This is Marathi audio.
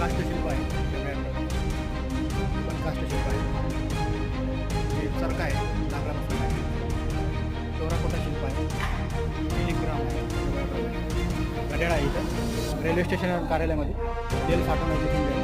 काष्टशिल्प आहे. पण काष्टशिल्प आहे. जे चरका आहे. नागरापासून आहे. चौराकोटा शिल्प आहे. टेलिग्राम आहे. घड्याळ आहे इथं. रेल्वे स्टेशन कार्यालयामध्ये. तेल साठवण्याची